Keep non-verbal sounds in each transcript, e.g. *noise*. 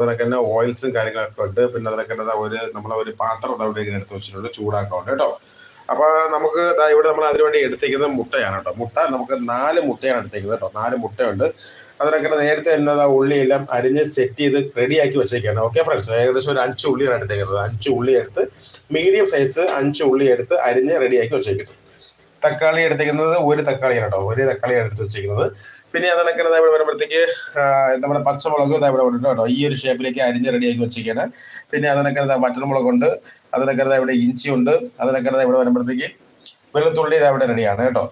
അതിനൊക്കെ തന്നെ ഓയിൽസും കാര്യങ്ങളൊക്കെ ഉണ്ട്. പിന്നെ അതിനൊക്കെ തന്നെ ഒരു നമ്മളെ ഒരു പാത്രം അവിടെ ഇങ്ങനെ എടുത്ത് വെച്ചിട്ടുണ്ട് ചൂടാക്കാറുണ്ട് കേട്ടോ. അപ്പോൾ നമുക്ക് ഇവിടെ നമ്മൾ അതിനുവേണ്ടി എടുത്തേക്കുന്നത് മുട്ടയാണ് കേട്ടോ. മുട്ട നമുക്ക് നാല് മുട്ടയാണ് എടുത്തേക്കുന്നത് കേട്ടോ. നാല് മുട്ടയുണ്ട്. അതിനൊക്കെ നേരത്തെ എന്നതാ ഉള്ളിയെല്ലാം അരിഞ്ഞ് സെറ്റ് ചെയ്ത് റെഡിയാക്കി വെച്ചേക്കാണ്. ഓക്കെ ഫ്രണ്ട്സ് ഏകദേശം ഒരു അഞ്ച് ഉള്ളിയാണ് എടുത്തേക്കുന്നത് അഞ്ച് ഉള്ളി എടുത്ത് മീഡിയം സൈസ് അഞ്ച് ഉള്ളി എടുത്ത് അരിഞ്ഞ് റെഡിയാക്കി വെച്ചേക്കുന്നു. തക്കാളി എടുത്തേക്കുന്നത് ഒരു തക്കാളിയാണ് കേട്ടോ. ഒരു തക്കാളിയാണ് എടുത്ത് വെച്ചേക്കുന്നത്. പിന്നെ അതിനൊക്കെ ദാ ഇവിടെ വരുമ്പോഴത്തേക്ക് നമ്മുടെ പച്ചമുളക് ഇതാ ഇവിടെ ഉണ്ട് കേട്ടോ. ഈ ഒരു ഷേപ്പിലേക്ക് അരിഞ്ഞ് റെഡിയാക്കി വെച്ചിരിക്കുകയാണ്. പിന്നെ വറ്റൽമുളകുണ്ട് അതിനൊക്കെ ദാ ഇവിടെ ഇഞ്ചി ഉണ്ട്. അതിനൊക്കെ ദാ ഇവിടെ വരുമ്പോഴത്തേക്ക് വെളുത്തുള്ളി ഇതാ ഇവിടെ റെഡിയാണ് കേട്ടോ.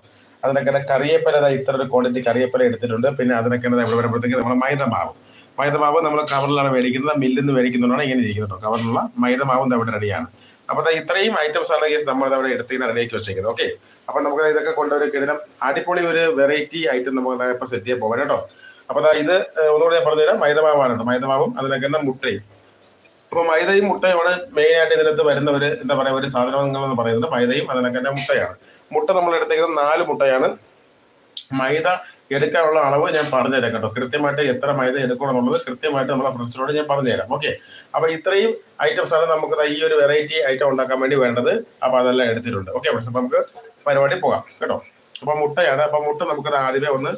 അതിനൊക്കെ കറിയപ്പല ഇത്ര ഒരു ക്വാണ്ടിറ്റി കറിയപ്പല എടുത്തിട്ടുണ്ട്. പിന്നെ അതിനൊക്കെ ഇവിടെ വരുമ്പോഴത്തേക്ക് നമ്മുടെ മൈദമാവ്. മൈദമാവ് മൈദ മാവ് നമ്മൾ കവറിലാണ് മേടിക്കുന്നത്. മില്ലിൽ നിന്ന് മേടിക്കുന്നതുകൊണ്ടാണ് ഇങ്ങനെ ഇരിക്കുന്നത് കവറിലുള്ള മൈദ മാവും ദാ ഇവിടെ റെഡിയാണ് അപ്പോൾ ഇത്രയും ഐറ്റംസ് ആണ് കേസ് നമ്മൾ അവിടെ എടുത്ത് റെഡിയാക്കി വെച്ചേക്കുന്നത് ഓക്കെ അപ്പൊ നമുക്ക് ഇതൊക്കെ കൊണ്ടൊരു കിടനം അടിപൊളി ഒരു വെറൈറ്റി ഐറ്റം നമുക്ക് ഇപ്പൊ സെറ്റ് ചെയ്യാൻ പോകാം കേട്ടോ. അപ്പൊ ദാ ഇത് ഒന്നുകൂടി ഞാൻ പറഞ്ഞുതരാം. മൈദമാവാണ് കേട്ടോ. മൈദമാവും അതിനൊക്കെ മുട്ടയും. അപ്പൊ മൈദയും മുട്ടയുമാണ് മെയിൻ ആയിട്ട് ഇതിനകത്ത് വരുന്ന ഒരു എന്താ പറയാ ഒരു സാധനങ്ങൾ എന്ന് പറയുന്നത് മൈദയും അതിനൊക്കെ മുട്ടയാണ്. മുട്ട നമ്മൾ എടുത്തേക്കുന്നത് നാല് മുട്ടയാണ്. മൈദ എടുക്കാനുള്ള അളവ് ഞാൻ പറഞ്ഞുതരാം കേട്ടോ. കൃത്യമായിട്ട് എത്ര മൈദ എടുക്കണം എന്നുള്ളത് കൃത്യമായിട്ട് നമ്മളെ ഫ്രണ്ട്സിനോട് ഞാൻ പറഞ്ഞുതരാം. ഓക്കെ അപ്പോൾ ഇത്രയും ഐറ്റംസ് ആണ് നമുക്ക് ഈ ഒരു വെറൈറ്റി ഐറ്റം ഉണ്ടാക്കാൻ വേണ്ടി വേണ്ടത്. അപ്പൊ അതെല്ലാം എടുത്തിട്ടുണ്ട്. ഓക്കെ അപ്പോൾ നമുക്ക് പരിപാടി പോകാം കേട്ടോ. അപ്പോൾ മുട്ടയാണ്. അപ്പോൾ മുട്ട നമുക്കത് ആദ്യമേ ഒന്ന്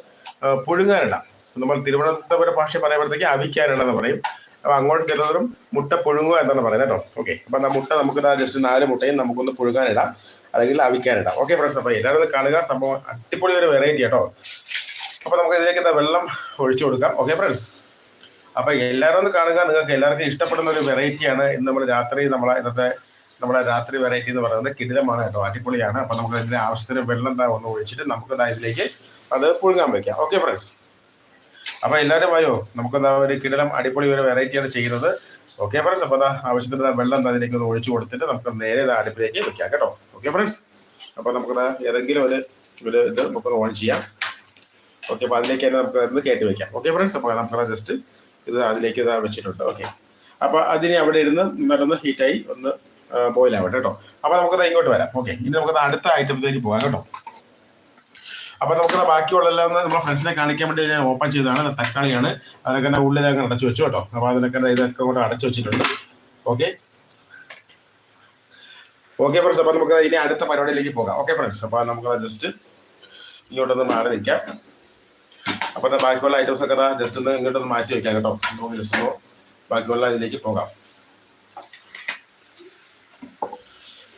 പുഴുങ്ങാനിടാം. നമ്മൾ തിരുവനന്തപുരം ഭാഷ പറയുമ്പോഴത്തേക്ക് അവിക്കാനാണെന്ന് പറയും. അപ്പോൾ അങ്ങോട്ട് ചെല്ലുന്നതും മുട്ട പുഴുങ്ങുക എന്നാണ് പറയുന്നത് കേട്ടോ. ഓക്കെ അപ്പൊ മുട്ട നമുക്ക് ജസ്റ്റ് നാല് മുട്ടയും നമുക്കൊന്ന് പുഴുങ്ങാനിടാം. അല്ലെങ്കിൽ അവിക്കാനിടാം. ഓക്കെ ഫ്രണ്ട്സ് അപ്പൊ എല്ലാവരും കാണുക. സംഭവം അടിപൊളി ഒരു വെറൈറ്റി കേട്ടോ. അപ്പൊ നമുക്ക് ഇതിലേക്ക് എന്താ വെള്ളം ഒഴിച്ചു കൊടുക്കാം. ഓക്കെ ഫ്രണ്ട്സ് അപ്പൊ എല്ലാവരും ഒന്ന് കാണുക. നിങ്ങൾക്ക് എല്ലാവർക്കും ഇഷ്ടപ്പെടുന്ന ഒരു വെറൈറ്റിയാണ് ഇന്ന് നമ്മൾ രാത്രി നമ്മളെ ഇന്നത്തെ നമ്മുടെ രാത്രി വെറൈറ്റി എന്ന് പറയുന്നത് കിടിലമാണ് കേട്ടോ. അടിപൊളിയാണ്. അപ്പൊ നമുക്ക് അതിന്റെ ആവശ്യത്തിന് വെള്ളം എന്താ ഒന്ന് ഒഴിച്ചിട്ട് നമുക്ക് എന്താ ഇതിലേക്ക് അത് പുഴുങ്ങാൻ വെക്കാം. ഓക്കെ ഫ്രണ്ട്സ് അപ്പൊ എല്ലാവരും വായോ? നമുക്ക് എന്താ ഒരു കിടിലം അടിപൊളി ഒരു വെറൈറ്റിയാണ് ചെയ്യുന്നത്. ഓക്കെ ഫ്രണ്ട്സ് അപ്പൊ അതാ ആവശ്യത്തിന് വെള്ളം എന്താ ഇതിലേക്ക് ഒന്ന് ഒഴിച്ചു കൊടുത്തിട്ട് നമുക്ക് നേരെ ഇത് അടുപ്പിലേക്ക് വെക്കാം കേട്ടോ. ഓക്കെ ഫ്രണ്ട്സ് അപ്പൊ നമുക്ക് ഏതെങ്കിലും ഒരു ഒരു ഇത് നമുക്കൊന്ന് ഓൺ ചെയ്യാം. ഓക്കെ അപ്പൊ അതിലേക്ക് തന്നെ നമുക്ക് ഒന്ന് കയറ്റി വെക്കാം. ഓക്കെ ഫ്രണ്ട്സ് അപ്പൊ നമുക്ക് ജസ്റ്റ് ഇത് അതിലേക്ക് ഇതാ വെച്ചിട്ടുണ്ട്. ഓക്കെ അപ്പൊ അതിനെ അവിടെ ഇരുന്ന് നല്ലൊന്ന് ഹീറ്റായി ഒന്ന് ബോയിൽ ആവട്ടെ കേട്ടോ. അപ്പൊ നമുക്കത് ഇങ്ങോട്ട് വരാം. ഓക്കെ ഇനി നമുക്ക് അടുത്ത ഐറ്റത്തിലേക്ക് പോകാം കേട്ടോ. അപ്പൊ നമുക്ക് ബാക്കിയുള്ള എല്ലാം ഒന്ന് നമ്മുടെ ഫ്രണ്ട്സിനെ കാണിക്കാൻ വേണ്ടി ഞാൻ ഓപ്പൺ ചെയ്തതാണ്. തക്കാളിയാണ്. അതൊക്കെ തന്നെ ഉള്ളിലൊക്കെ അടച്ചു വെച്ചു കേട്ടോ. അപ്പൊ അതിനൊക്കെ ഇതൊക്കെ കൂടെ അടച്ചു വെച്ചിട്ടുണ്ട്. ഓക്കെ ഓക്കെ ഫ്രണ്ട്സ് അപ്പൊ നമുക്ക് ഇനി അടുത്ത പരിപാടിയിലേക്ക് പോകാം. ഓക്കെ ഫ്രണ്ട്സ് അപ്പൊ നമുക്ക് ജസ്റ്റ് ഇങ്ങോട്ടൊന്ന് മാറി നിൽക്കാം. അപ്പൊ ദാ ബാക്കിയുള്ള ഐറ്റംസ് ഒക്കെ ജസ്റ്റ് ഒന്ന് ഇങ്ങോട്ട് ഒന്ന് മാറ്റി വെക്കാം കേട്ടോ. നമുക്ക് ജസ്റ്റ് ഒന്ന് ബാക്കിയുള്ള ഇതിലേക്ക് പോകാം.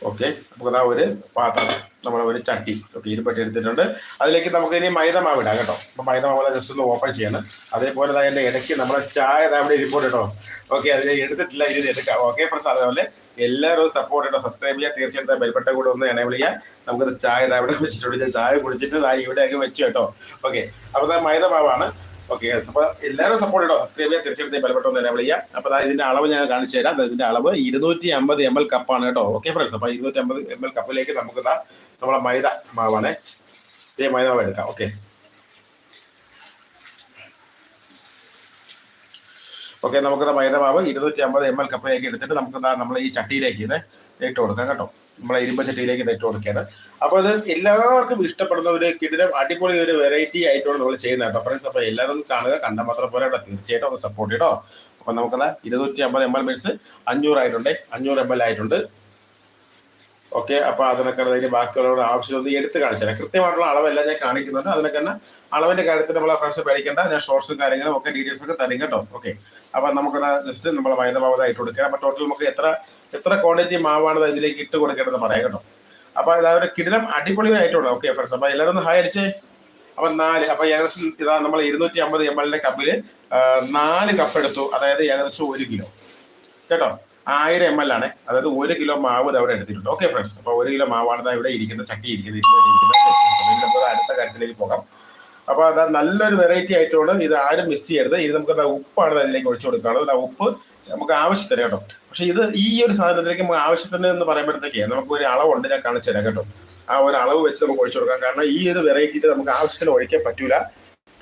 ഓക്കെ നമുക്ക് അതാ ഒരു പാത്രം നമ്മുടെ ഒരു ചട്ടി ഓക്കെ ഇരുപ്പട്ടി എടുത്തിട്ടുണ്ട്. അതിലേക്ക് നമുക്ക് ഇനി മൈദ മാവ് ഇടാം കേട്ടോ. അപ്പോൾ മൈദ മാവ് ജസ്റ്റ് ഒന്ന് ഓപ്പൺ ചെയ്യണം. അതേപോലെ അതിന്റെ ഇടയ്ക്ക് നമ്മുടെ ചായ ദാ ഇവിടെ ഇരിപ്പോട്ടോ ഓക്കെ അതിൽ എടുത്തിട്ടില്ല ഇനി എടുക്കാം. ഓക്കെ ഫ്രണ്ട്സ് അതേപോലെ എല്ലാവരും സപ്പോർട്ട് ചെയ്യണം സബ്സ്ക്രൈബ് ചെയ്യുക തീർച്ചയായിട്ടും ബെൽബട്ട കൂടെ ഒന്ന് എനേബിൾ വിളിക്കാം നമുക്കത് ചായ അവിടെ വെച്ചിട്ടുണ്ട് ചായ കുടിച്ചിട്ട് ദാ ഇവിടെ അങ്ങ് വെച്ചു കേട്ടോ. ഓക്കെ അപ്പൊ ദാ മൈദ മാവാണ് ഓക്കെ അപ്പൊ എല്ലാവരും സപ്പോർട്ട് ചെയ്യണം സബ്സ്ക്രൈബ് ചെയ്യാം. തീർച്ചയായിട്ടും ബെൽബട്ടം ഒന്ന് എനേബിൾ ചെയ്യാം. അപ്പൊ ദാ ഇതിന്റെ അളവ് ഞാൻ കാണിച്ചു തരാം. ഇതിന്റെ അളവ് ഇരുന്നൂറ്റി അമ്പത് എം എൽ കപ്പാണ് കേട്ടോ. ഓക്കെ ഫ്രണ്ട്സ് അപ്പൊ ഇരുന്നൂറ്റി അമ്പത് എം എൽ കപ്പിലേക്ക് നമുക്ക് നമ്മളെ മൈദ മാവാണ്. ഇതേ മൈദ മാവ് എടുക്കാം. ഓക്കെ ഓക്കെ നമുക്ക് മൈദമാവ് മൈദ മാവ് ഇരുന്നൂറ്റി അമ്പത് എം എൽ കപ്പയൊക്കെ എടുത്തിട്ട് നമുക്ക് നമ്മൾ ഈ ചട്ടിയിലേക്ക് ഇത് ഇട്ട് കൊടുക്കാം കേട്ടോ. നമ്മളെ ഇരുമ്പ ചട്ടിയിലേക്ക് ഇട്ട് കൊടുക്കുകയാണ്. അപ്പോൾ അത് എല്ലാവർക്കും ഇഷ്ടപ്പെടുന്ന ഒരു കിടിലം അടിപൊളി ഒരു വെറൈറ്റി ആയിട്ടാണ് നമ്മൾ ചെയ്യുന്നത് കേട്ടോ ഫ്രണ്ട്സ് അപ്പോൾ എല്ലാവരും കാണുക കണ്ട മാത്രം പോലെ കേട്ടോ. തീർച്ചയായിട്ടും ഒന്ന് സപ്പോർട്ട് ചെയ്യട്ടോ അപ്പോൾ നമുക്കത് ഇരുന്നൂറ്റി അമ്പത് എം എൽ മീൻസ് അഞ്ഞൂറായിട്ടുണ്ട്. അഞ്ഞൂറ് എം എൽ ആയിട്ടുണ്ട്. ഓക്കെ അപ്പോൾ അതിനൊക്കെ അതിന് ബാക്കിയുള്ളവരുടെ ആവശ്യം ഒന്ന് എടുത്ത് കാണിച്ചു തരാം. കൃത്യമായിട്ടുള്ള അളവല്ല ഞാൻ കാണിക്കുന്നുണ്ട്. അതിനൊക്കെ തന്നെ അളവിന്റെ കാര്യത്തിൽ നമ്മളെ ഫ്രണ്ട്സ് പേടിക്കേണ്ട. ഞാൻ ഷോർട്സും കാര്യങ്ങളും ഒക്കെ ഡീറ്റെയിൽസ് ഒക്കെ തരും കേട്ടോ. ഓക്കെ അപ്പോൾ നമുക്കത് ജസ്റ്റ് നമ്മളെ മൈദ മാവ് ഇട്ട് കൊടുക്കുക ടോട്ടൽ നമുക്ക് എത്ര എത്ര ക്വാണ്ടിറ്റി മാവാണ് ഇത് ഇതിലേക്ക് ഇട്ട് കൊടുക്കേണ്ടത് പറയാം കേട്ടോ. അപ്പോൾ ഇതാ ഒരു കിടിലം അടിപൊളി ആയിട്ടുണ്ട് ഓക്കെ ഫ്രണ്ട്സ് അപ്പോൾ എല്ലാവരും ഒന്ന് ഹായ് അടിച്ചേ. അപ്പൊ നാല് അപ്പൊ ഏകദേശം ഇതാ നമ്മൾ ഇരുന്നൂറ്റി അമ്പത് എം എല്ലിന്റെ കപ്പിൽ നാല് കപ്പ് എടുത്തു. അതായത് ഏകദേശം ഒരു കിലോ കേട്ടോ? ആയിരം എം എൽ ആണ്. അതായത് ഒരു കിലോ മാവ് ഇത് അവിടെ എടുത്തിട്ടുണ്ട്. ഓക്കെ ഫ്രണ്ട്സ് അപ്പൊ ഒരു കിലോ മാവാണ് ഇവിടെ ഇരിക്കുന്ന ചട്ടി ഇരിക്കുന്നത്. അടുത്ത കാര്യത്തിലേക്ക് പോകാം. അപ്പൊ അത് നല്ലൊരു വെറൈറ്റി ആയിട്ടാണ് ഇത് ആരും മിസ് ചെയ്യരുത്. ഇത് നമുക്ക് ഉപ്പാണ് അതിലേക്ക് ഒഴിച്ചു കൊടുക്കാനുള്ളത് ആ ഉപ്പ് നമുക്ക് ആവശ്യത്തിന് കേട്ടോ. പക്ഷെ ഇത് ഈ ഒരു സാധനത്തിലേക്ക് നമുക്ക് ആവശ്യത്തിന് എന്ന് പറയുമ്പോഴത്തേക്ക് നമുക്ക് ഒരു അളവുണ്ട് ഞാൻ കാണിച്ചു തരാം കേട്ടോ. ആ ഒരു അളവ് വെച്ച് നമുക്ക് ഒഴിച്ചു കൊടുക്കാം. കാരണം ഈ ഒരു വെറൈറ്റിയിൽ നമുക്ക് ആവശ്യത്തിന് ഒഴിക്കാൻ പറ്റൂല.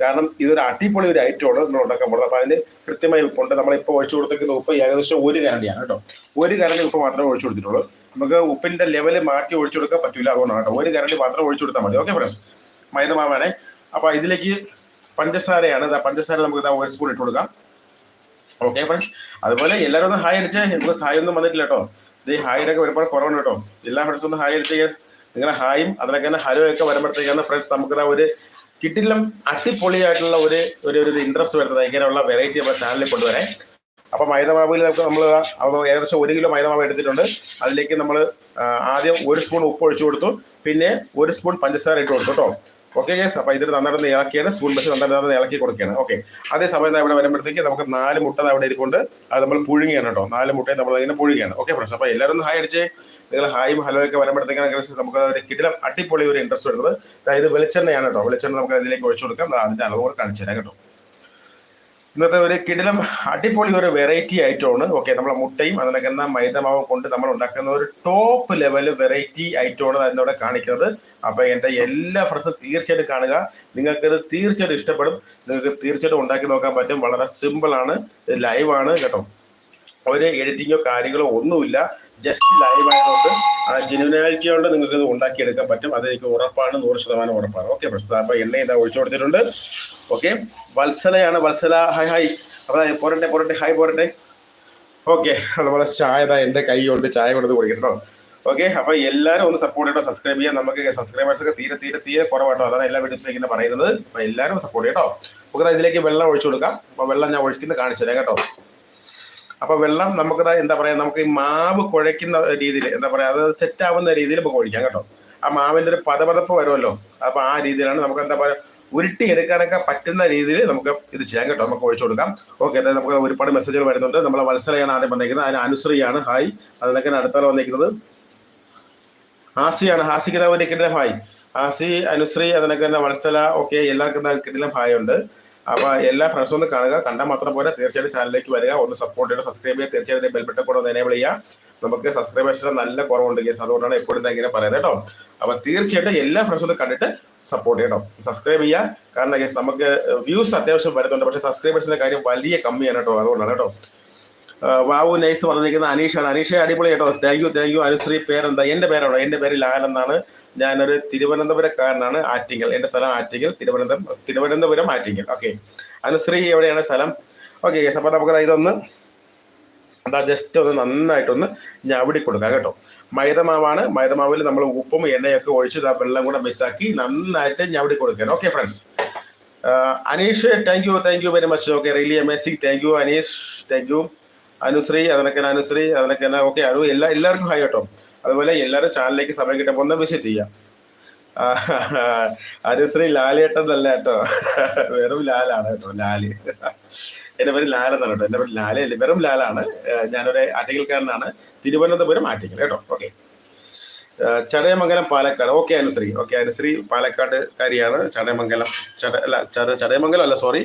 കാരണം ഇതൊരു അടിപൊളി ഒരു ഐറ്റമാണ് നമ്മൾ ഉണ്ടാക്കാൻ പോകുന്നത്. അപ്പൊ അതിന് കൃത്യമായി ഉപ്പുണ്ട്. നമ്മളിപ്പോൾ ഒഴിച്ചു കൊടുത്തിരിക്കുന്ന ഉപ്പ് ഏകദേശം ഒരു കരണ്ടിയാണ് കേട്ടോ. ഒരു കരണ്ടി ഉപ്പ് മാത്രമേ ഒഴിച്ചു കൊടുത്തിട്ടുള്ളൂ. നമുക്ക് ഉപ്പിന്റെ ലെവൽ മാറ്റി ഒഴിച്ചു കൊടുക്കാൻ പറ്റില്ല അതുകൊണ്ടാണ് കേട്ടോ. ഒരു കരണ്ടി മാത്രം ഒഴിച്ചു കൊടുത്താൽ മതി. ഓക്കെ ഫ്രണ്ട്സ് മൈദ മാവാണേ അപ്പൊ ഇതിലേക്ക് പഞ്ചസാരയാണ്. പഞ്ചസാര നമുക്ക് ഇതാ ഒരു സ്പൂൺ ഇട്ട് കൊടുക്കാം. ഓക്കെ ഫ്രണ്ട്സ് അതുപോലെ എല്ലാവരും ഒന്ന് ഹായ് അടിച്ചേ. നമുക്ക് ഹായ് ഒന്നും വന്നിട്ടില്ല കേട്ടോ. ഇത് ഹായിനൊക്കെ ഒരുപാട് കുറവാണ് കേട്ടോ. എല്ലാ ഫ്രണ്ട്സും ഒന്ന് ഹായ് അടിച്ചേ നിങ്ങളുടെ നിങ്ങളെ ഹായും അതിലൊക്കെ തന്നെ ഹലോ ഒക്കെ വരുമ്പോഴത്തേക്കാണ് ഫ്രണ്ട്സ് നമുക്ക് ഒരു കിട്ടിലും അടിപൊളിയായിട്ടുള്ള ഒരു ഒരു ഒരു ഇൻട്രസ്റ്റ് വരുന്നത്. ഇങ്ങനെയുള്ള വെറൈറ്റി നമ്മുടെ ചാനലിൽ കൊണ്ടുവരാൻ. അപ്പോൾ മൈദമാവിൽ നമുക്ക് നമ്മൾ ഏകദേശം ഒരു കിലോ മൈദമാവ് എടുത്തിട്ടുണ്ട്. അതിലേക്ക് നമ്മൾ ആദ്യം ഒരു സ്പൂൺ ഉപ്പ് ഒഴിച്ചു കൊടുത്തു. പിന്നെ ഒരു സ്പൂൺ പഞ്ചസാര ഇട്ട് കൊടുത്തു കേട്ടോ. ഓക്കെ ഗേസ് അപ്പോൾ ഇതിൽ നന്നായിട്ട് ഇളക്കിയാണ്. സ്പൂൺ വെച്ച് നന്നായിട്ട് ഇളക്കി കൊടുക്കുകയാണ്. ഓക്കെ അതേ സമയത്ത് ഇവിടെ വരുമ്പോഴത്തേക്ക് നമുക്ക് നാല് മുട്ട അവിടെ ഇരിക്കൊണ്ട് അത് നമ്മൾ പുഴുങ്ങിയാണ് കേട്ടോ. നാല് മുട്ടയും നമ്മൾ അതിനെ പുഴുങ്ങിയാണ്. ഓക്കെ ഫ്രണ്ട്സ് അപ്പോൾ എല്ലാവരും ഹായ് അടിച്ച്. നിങ്ങൾ ഹായും ഹലോ ഒക്കെ വരുമ്പോഴത്തേക്കാണ് നമുക്ക് ഒരു കിടിലം അടിപൊളി ഒരു ഇൻട്രസ്റ്റ് വരുന്നത്. അതായത് വെളിച്ചെണ്ണയാണ് കേട്ടോ. വെളിച്ചെണ്ണ നമുക്ക് അതിലേക്ക് ഒഴിച്ചു കൊടുക്കാം. അതിന്റെ അളവ് കൂടെ കാണിച്ചു തരാം കേട്ടോ. ഇന്നത്തെ ഒരു കിടിലം അടിപൊളി ഒരു വെറൈറ്റി ഐറ്റമാണ് ഓക്കെ നമ്മളെ മുട്ടയും അതിനൊക്കെ എന്നാ മൈദമാവും കൊണ്ട് നമ്മൾ ഉണ്ടാക്കുന്ന ഒരു ടോപ്പ് ലെവൽ വെറൈറ്റി ഐറ്റമാണ് അതിനോടെ കാണിക്കുന്നത്. അപ്പോൾ എന്റെ എല്ലാ ഫ്രണ്ട്സും തീർച്ചയായിട്ടും കാണുക. നിങ്ങൾക്കിത് തീർച്ചയായിട്ടും ഇഷ്ടപ്പെടും. നിങ്ങൾക്ക് തീർച്ചയായിട്ടും ഉണ്ടാക്കി നോക്കാൻ പറ്റും. വളരെ സിമ്പിൾ ആണ്. ലൈവ് ആണ് കേട്ടോ. ഒരു എഡിറ്റിങ്ങോ കാര്യങ്ങളോ ഒന്നുമില്ല. ജസ്റ്റ് ലൈവ് ആയതുകൊണ്ട് ആ ജെനുവിനാലിറ്റി കൊണ്ട് നിങ്ങൾക്ക് ഇത് ഉണ്ടാക്കിയെടുക്കാൻ പറ്റും. അതെനിക്ക് ഉറപ്പാണ് നൂറ് ശതമാനം ഉറപ്പാണ്. ഓക്കെ പ്രശ്നം അപ്പോൾ എണ്ണ ഇതാ ഒഴിച്ചു കൊടുത്തിട്ടുണ്ട്. ഓക്കെ വത്സലയാണ് വത്സല ഹൈ ഹായ് അപ്പോൾ പോരട്ടെ പോരട്ടെ ഹായ് പോരട്ടെ. ഓക്കെ അതുപോലെ ചായ എന്റെ കൈ കൊണ്ട് ചായ കൊടുത്ത് കുടിക്കട്ടോ. ഓക്കെ അപ്പോൾ എല്ലാവരും ഒന്ന് സപ്പോർട്ട് ചെയ്യട്ടോ സബ്സ്ക്രൈബ് ചെയ്യാം നമുക്ക് സബ്സ്ക്രൈബേഴ്സ് ഒക്കെ തീരെ തീരെ തീരെ കുറവാട്ടോ. അതാണ് എല്ലാ വീഡിയോസിലും ഇങ്ങനെ പറയുന്നത്. അപ്പോൾ എല്ലാവരും സപ്പോർട്ട് ചെയ്യട്ടോ. നമുക്ക് ഇതിലേക്ക് വെള്ളം ഒഴിച്ചു കൊടുക്കാം. അപ്പോൾ വെള്ളം ഞാൻ ഒഴിക്കുന്നത് കാണിച്ചു തരാം കേട്ടോ. അപ്പൊ വെള്ളം നമുക്ക് എന്താ പറയാ നമുക്ക് ഈ മാവ് കുഴയ്ക്കുന്ന രീതിയിൽ എന്താ പറയാ അത് സെറ്റ് ആവുന്ന രീതിയിൽ നമുക്ക് ഒഴിക്കാം കേട്ടോ. ആ മാവിന്റെ ഒരു പതപതപ്പ് വരുമല്ലോ. അപ്പൊ ആ രീതിയിലാണ് നമുക്ക് എന്താ പറയാ ഉരുട്ടി എടുക്കാനൊക്കെ പറ്റുന്ന രീതിയിൽ നമുക്ക് ഇത് ചെയ്യാം കേട്ടോ. നമുക്ക് ഒഴിച്ചു കൊടുക്കാം. ഓക്കെ അതായത് നമുക്ക് ഒരുപാട് മെസ്സേജുകൾ വരുന്നുണ്ട്. നമ്മളെ വത്സലയാണ് ആദ്യം വന്നിരിക്കുന്നത് അതിന് അനുശ്രീയാണ്. ഹായ്. അതിനൊക്കെ അടുത്താണ് വന്നിരിക്കുന്നത് ഹാസിയാണ് ഹാസിക്ക് ഒരു കിട്ടില്ല ഹായ്. ഹാസി അനുശ്രീ അതിനൊക്കെ തന്നെ വത്സല ഓക്കെ എല്ലാവർക്കും കിട്ടിയ ഹായ് ഉണ്ട്. അപ്പൊ എല്ലാ ഫ്രണ്ട്സും ഒന്ന് കാണുക. കണ്ടാൽ മാത്രം പോലെ തീർച്ചയായിട്ടും ചാനലിലേക്ക് വരിക. ഒന്ന് സപ്പോർട്ട് ചെയ്യുക സബ്സ്ക്രൈബ് ചെയ്യുക. തീർച്ചയായിട്ടും ബെൽബട്ടൺ കൂടെ ഒന്ന് എനേബിൾ ചെയ്യുക. നമുക്ക് സബ്സ്ക്രൈബേഴ്സിന് നല്ല കുറവുണ്ട് കേസ് അതുകൊണ്ടാണ് എപ്പോഴും ഇങ്ങനെ പറയുന്നത് കേട്ടോ. അപ്പൊ തീർച്ചയായിട്ടും എല്ലാ ഫ്രണ്ട്സും കണ്ടിട്ട് സപ്പോർട്ട് ചെയ്യണം. സബ്സ്ക്രൈബ് ചെയ്യുക. കാരണം കേസ് നമുക്ക് വ്യൂസ് അത്യാവശ്യം വരുന്നുണ്ട്. പക്ഷേ സബ്സ്ക്രൈബേഴ്സിന്റെ കാര്യം വലിയ കമ്മിയാണ് കേട്ടോ. അതുകൊണ്ടാണ് കേട്ടോ. വാവു നൈസ് പറഞ്ഞിരിക്കുന്ന അനീഷാണ്. അനീഷ അടിപൊളി കേട്ടോ. Thank you thank you Anushree പേരെന്താ? എന്റെ പേരാണോ? എന്റെ പേര് ലാൽ എന്നാണ്. ഞാനൊരു തിരുവനന്തപുരക്കാരനാണ് ആറ്റിങ്ങൽ. എന്റെ സ്ഥലം ആറ്റിങ്ങൽ തിരുവനന്തപുരം തിരുവനന്തപുരം ആറ്റിങ്ങൽ. ഓക്കെ അനുശ്രീ എവിടെയാണ് സ്ഥലം? ഓക്കെ അപ്പോൾ നമുക്ക് ഇതൊന്ന് എന്താ ജസ്റ്റ് ഒന്ന് നന്നായിട്ടൊന്ന് ഞാൻ ഞവടി കൊടുക്കാം കേട്ടോ. മൈദമാവാണ്. മൈദമാവിൽ നമ്മൾ ഉപ്പും എണ്ണയൊക്കെ ഒഴിച്ച് ആ വെള്ളം കൂടെ മിസ്സാക്കി നന്നായിട്ട് ഞാൻ ഞവടി കൊടുക്കണം okay friends Aneesh thank you thank you very much okay really amazing thank you Aneesh thank you Anushree അതിനൊക്കെ അനുശ്രീ അതിനൊക്കെ ഓക്കെ അറിവ് എല്ലാ എല്ലാവർക്കും ഹായ് കേട്ടോ. അതുപോലെ എല്ലാവരും ചാനലിലേക്ക് സമയം കിട്ടുമ്പോൾ ഒന്ന് വിസിറ്റ് ചെയ്യാം. അനുശ്രീ ലാലേട്ടൻ അല്ല കേട്ടോ. വെറും ലാലാണ് കേട്ടോ ലാൽ. എന്റെ പേര് ലാലെന്നാണ് കേട്ടോ. എന്റെ പേര് ലാലയല്ല വെറും ലാലാണ്. ഞാനൊരു ആറ്റിക്കൽക്കാരനാണ് തിരുവനന്തപുരം ആറ്റിക്കൽ കേട്ടോ. Okay. Chadayamangalam Palakkad. Okay Anushree. Okay Anushree Palakkad കാര്യമാണ് ചടയമംഗലം ചട അല്ല ചട ചടയമംഗലം അല്ല സോറി.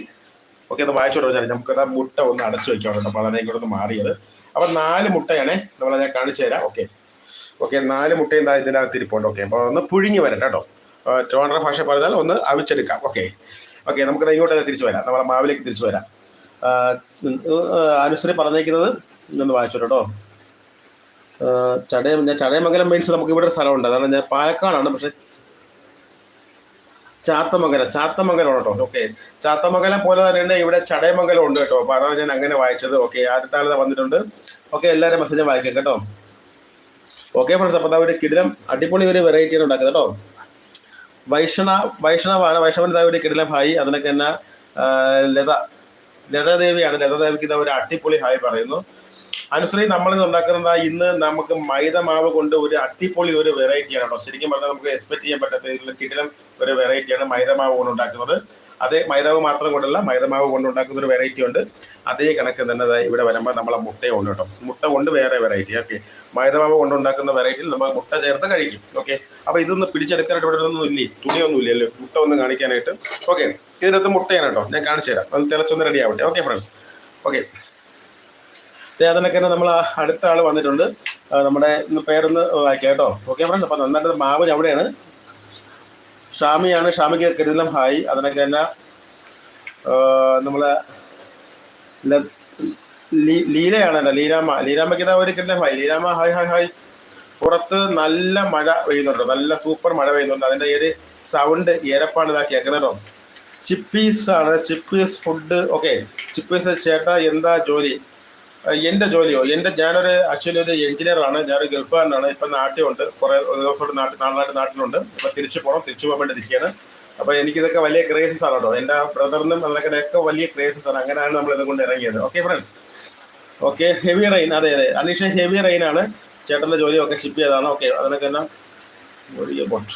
ഓക്കെ അത് വായിച്ചോട്ട് നമുക്ക് നമുക്കത് മുട്ട ഒന്ന് അടച്ചു വെക്കാം കേട്ടോ അപ്പോൾ അതിനെ കൂടെ ഒന്ന് മാറിയത്. അപ്പം നാല് മുട്ടയാണ് നമ്മളത് ഞാൻ കാണിച്ചു തരാം. ഓക്കെ. ഓക്കെ നാല് മുട്ടയും എന്താ ഇതിനകത്ത് ഇരിപ്പുണ്ട്. ഓക്കെ അപ്പോൾ ഒന്ന് പുഴുങ്ങി വരട്ടെ കേട്ടോ. ട്രോണറ ഭാഷ പറഞ്ഞാൽ ഒന്ന് അവിച്ചെടുക്കാം. ഓക്കെ. ഓക്കെ നമുക്കത് ഇങ്ങോട്ട് തിരിച്ചു വരാം. നമ്മളെ മാവിലേക്ക് തിരിച്ചു വരാം. അനുസരി പറഞ്ഞേക്കുന്നത് ഒന്ന് വായിച്ചു കേട്ടോ. ചടയം ഞാൻ ചടയമംഗലം മീൻസ് നമുക്ക് ഇവിടെ ഒരു സ്ഥലമുണ്ട്. അതാണ് ഞാൻ പാലക്കാടാണ് പക്ഷെ ചാത്തമംഗലം ചാത്തമംഗലം കേട്ടോ. ഓക്കെ ചാത്തമംഗലം പോലെ തന്നെയുണ്ട്. ഇവിടെ ചടയമംഗലം ഉണ്ട് കേട്ടോ. അപ്പോൾ അതാണ് ഞാൻ അങ്ങനെ വായിച്ചത്. ഓക്കെ ആദ്യത്താളത വന്നിട്ടുണ്ട്. ഓക്കെ എല്ലാവരും മെസ്സേജ് വായിക്കാം കേട്ടോ. ഓക്കെ ഫ്രണ്ട്സ് അപ്പോൾ ഒരു കിടിലം അടിപൊളി ഒരു വെറൈറ്റിയാണ് ഉണ്ടാക്കുന്നത് കേട്ടോ. വൈഷ്ണ വൈഷ്ണവാണ്. വൈഷ്ണവൻ ഒരു കിടിലം ഹായ് അതിനൊക്കെ തന്നെ ലത ലതാദേവിയാണ്. ലതാദേവിക്ക് ഇതാ ഒരു അടിപൊളി ഹായ് പറയുന്നു. അനുശ്രീ നമ്മൾ ഉണ്ടാക്കുന്നത് ഇന്ന് നമുക്ക് മൈദ മാവ് കൊണ്ട് ഒരു അട്ടിപ്പൊളി ഒരു വെറൈറ്റിയാണ് ശരിക്കും പറഞ്ഞാൽ നമുക്ക് എക്സ്പെക്ട് ചെയ്യാൻ പറ്റാത്ത കിടിലം ഒരു വെറൈറ്റിയാണ് മൈദ മാവ് കൊണ്ട് ഉണ്ടാക്കുന്നത്. അതേ മൈദാവ് മാത്രം കൊണ്ടല്ല മൈദമാവ് കൊണ്ട് ഉണ്ടാക്കുന്ന ഒരു വെറൈറ്റി ഉണ്ട്. അതേ കണക്ക് തന്നെ ഇവിടെ വരുമ്പോൾ നമ്മളെ മുട്ടയുണ്ട് കേട്ടോ. മുട്ട കൊണ്ട് വേറെ വെറൈറ്റി ഓക്കെ മൈദമാവ് കൊണ്ട് ഉണ്ടാക്കുന്ന വെറൈറ്റിയിൽ നമ്മൾ മുട്ട ചേർത്ത് കഴിക്കും ഓക്കെ അപ്പോൾ ഇതൊന്ന് പിടിച്ചെടുക്കാനായിട്ട് ഇവിടെ ഒന്നും ഇല്ലേ തുണിയൊന്നും ഇല്ലല്ലോ. മുട്ട ഒന്ന് കാണിക്കാനായിട്ട് ഓക്കെ ഇതിനകത്ത് മുട്ടയാണ് കേട്ടോ. ഞാൻ കാണിച്ചു തരാം അത് തിളച്ചൊന്ന് റെഡി ആവട്ടെ ഓക്കെ ഫ്രണ്ട്സ് ഓക്കെ അതിനൊക്കെ നമ്മൾ അടുത്ത ആൾ വന്നിട്ടുണ്ട്. നമ്മുടെ പേരൊന്ന് കേട്ടോ. ഓക്കെ ഫ്രണ്ട്സ് അപ്പോൾ നന്നായിട്ട് മാവ് അവിടെയാണ്. ഷാമിയാണ് ഷാമിക്ക് കരുതലം ഹായ്. അതിനൊക്കെ തന്നെ നമ്മളെ ലീലയാണ് അല്ല ലീരാമ ലീരാമയ്ക്ക് ഇതാ ഒരു കിട്ടുന്ന hi. Leerama hi hi hi. പുറത്ത് നല്ല മഴ പെയ്യുന്നുണ്ട് നല്ല സൂപ്പർ മഴ പെയ്യുന്നുണ്ട്. അതിന്റെ ഒരു സൗണ്ട് ഏരപ്പാണ് ഇതാ കേൾക്കുന്നത് ചിപ്പീസ് ആണ് ചിപ്പീസ് ഫുഡ്. ഓക്കെ ചിപ്പീസ് ചേട്ടാ എന്താ ജോലി? എന്റെ ജോലിയോ? എന്റെ ഞാനൊരു ആക്ച്വലി ഒരു എഞ്ചിനീയറാണ് ഞാനൊരു ഗൾഫുകാരനാണ് ഇപ്പം നാട്ടിലുണ്ട്. കുറേ ദിവസമായിട്ട് നാട്ടിൽ നാളെ നാട്ടിലുണ്ട്. ഇപ്പം തിരിച്ചു പോകണം തിരിച്ചു പോകാൻ വേണ്ടി ഇരിക്കുകയാണ്. അപ്പോൾ എനിക്കിതൊക്കെ വലിയ ക്രേസസ് ആണ് കേട്ടോ. എന്റെ ബ്രദറിനും അതിനൊക്കെ വലിയ ക്രേസസ് ആണ്. അങ്ങനെയാണ് നമ്മൾ ഇത് കൊണ്ട് ഇറങ്ങിയത്. Okay friends okay heavy rain അതെ അതെ. അനീഷ ഹെവി റെയിൻ ആണ്. ചേട്ടന്റെ ജോലിയൊക്കെ ഷിപ്പ് ചെയ്തതാണ്. ഓക്കെ അതിനൊക്കെ തന്നെ മൊഴിയ ബോട്ട്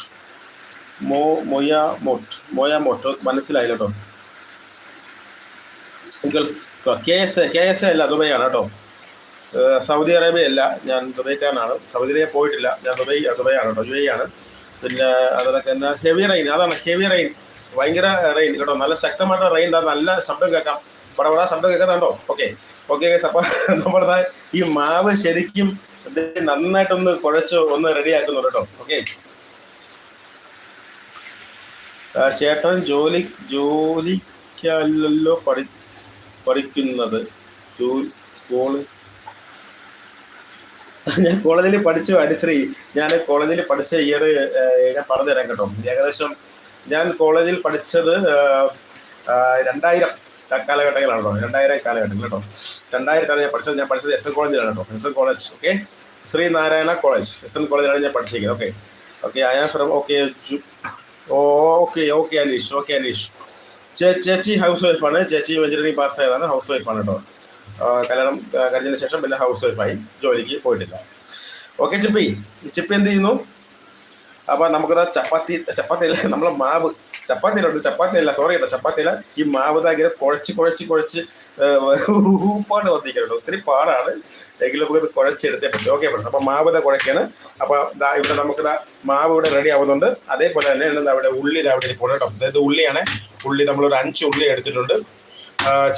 മോ മൊയ മോട്ട്. മോയ മോട്ട്. മനസ്സിലായില്ല കേട്ടോ. K S A K S A അല്ല ദുബൈയാണ് കേട്ടോ. സൗദി അറേബ്യ അല്ല ഞാൻ ദുബൈക്കാരനാണ്. സൗദി അറേബ്യ പോയിട്ടില്ല ഞാൻ ദുബൈ ദുബൈ ആണ് കേട്ടോ യു എ ആണ്. പിന്നെ അതിനൊക്കെ തന്നെ ഹെവി റെയിൻ അതാണ് ഹെവി റെയിൻ ഭയങ്കര റെയിൻ കേട്ടോ നല്ല ശക്തമായിട്ടുള്ള റെയിൻ നല്ല ശബ്ദം കേൾക്കാം. ഇവിടെ ശബ്ദം കേൾക്കുന്നുണ്ടോ ഓക്കെ ഓക്കെ അപ്പോൾ *laughs* നമ്മുടെ ഈ മാവ് ശരിക്കും നന്നായിട്ടൊന്ന് കുഴച്ച് ഒന്ന് റെഡിയാക്കുന്നുണ്ട് കേട്ടോ ഓക്കെ ചേട്ടൻ ജോലി ജോലിക്കല്ലല്ലോ പഠി പഠിക്കുന്നത് ഞാൻ കോളേജിൽ പഠിച്ചു അനുശ്രീ ഞാൻ കോളേജിൽ പഠിച്ച ഇയർ ഞാൻ പറഞ്ഞു തരാം കേട്ടോ. ഏകദേശം ഞാൻ കോളേജിൽ പഠിച്ചത് രണ്ടായിരം കാലഘട്ടങ്ങളാണ് കേട്ടോ. രണ്ടായിരം കാലഘട്ടങ്ങൾ കേട്ടോ. രണ്ടായിരത്താണ് ഞാൻ പഠിച്ചത്. ഞാൻ പഠിച്ചത് എസ് എൻ കോളേജിലാണ് കേട്ടോ. S N college okay? Sreenarayana college S N കോളേജിലാണ് ഞാൻ പഠിച്ചിരിക്കുന്നത്. Okay? Okay I am from okay okay okay Aneesh okay Aneesh. ചേച്ചി ഹൗസ് വൈഫാണ് ചേച്ചി എഞ്ചിനീയറിംഗ് പാസ്സായതാണ് ഹൗസ് വൈഫാണ് കേട്ടോ കല്യാണം കഴിഞ്ഞതിന് ശേഷം പിന്നെ ഹൗസ് വൈഫായി ജോലിക്ക് പോയിട്ടില്ല. ഓക്കെ ചിപ്പി. ചിപ്പി എന്ത് ചെയ്യുന്നു? അപ്പോൾ നമുക്കത് ചപ്പാത്തി ചപ്പാത്തി അല്ല നമ്മളെ മാവ്. ചപ്പാത്തി ഉണ്ട് ചപ്പാത്തി അല്ല സോറി കേട്ടോ. ചപ്പാത്തി അല്ല ഈ മാവ് ഇങ്ങനെ കുഴച്ച് കുഴച്ച് കുഴച്ച് ഊപ്പാട് വന്നിരിക്കുന്നത് ഒത്തിരി പാടാണ്. എങ്കിലും നമുക്ക് ഇത് കുഴച്ചെടുത്തേ പറ്റും. ഓക്കെ ഫ്രണ്ട്സ് അപ്പോൾ മാവ് ഇതാ കുഴക്കാണ്. അപ്പോൾ ഇവിടെ നമുക്ക് ദാ മാവ് ഇവിടെ റെഡി ആവുന്നുണ്ട്. അതേപോലെ തന്നെ എന്താ അവിടെ ഉള്ളി അവിടെ ഇരിപ്പുണ്ട് കേട്ടോ. അതായത് ഉള്ളിയാണ്. ഉള്ളി നമ്മളൊരു അഞ്ച് ഉള്ളി എടുത്തിട്ടുണ്ട്.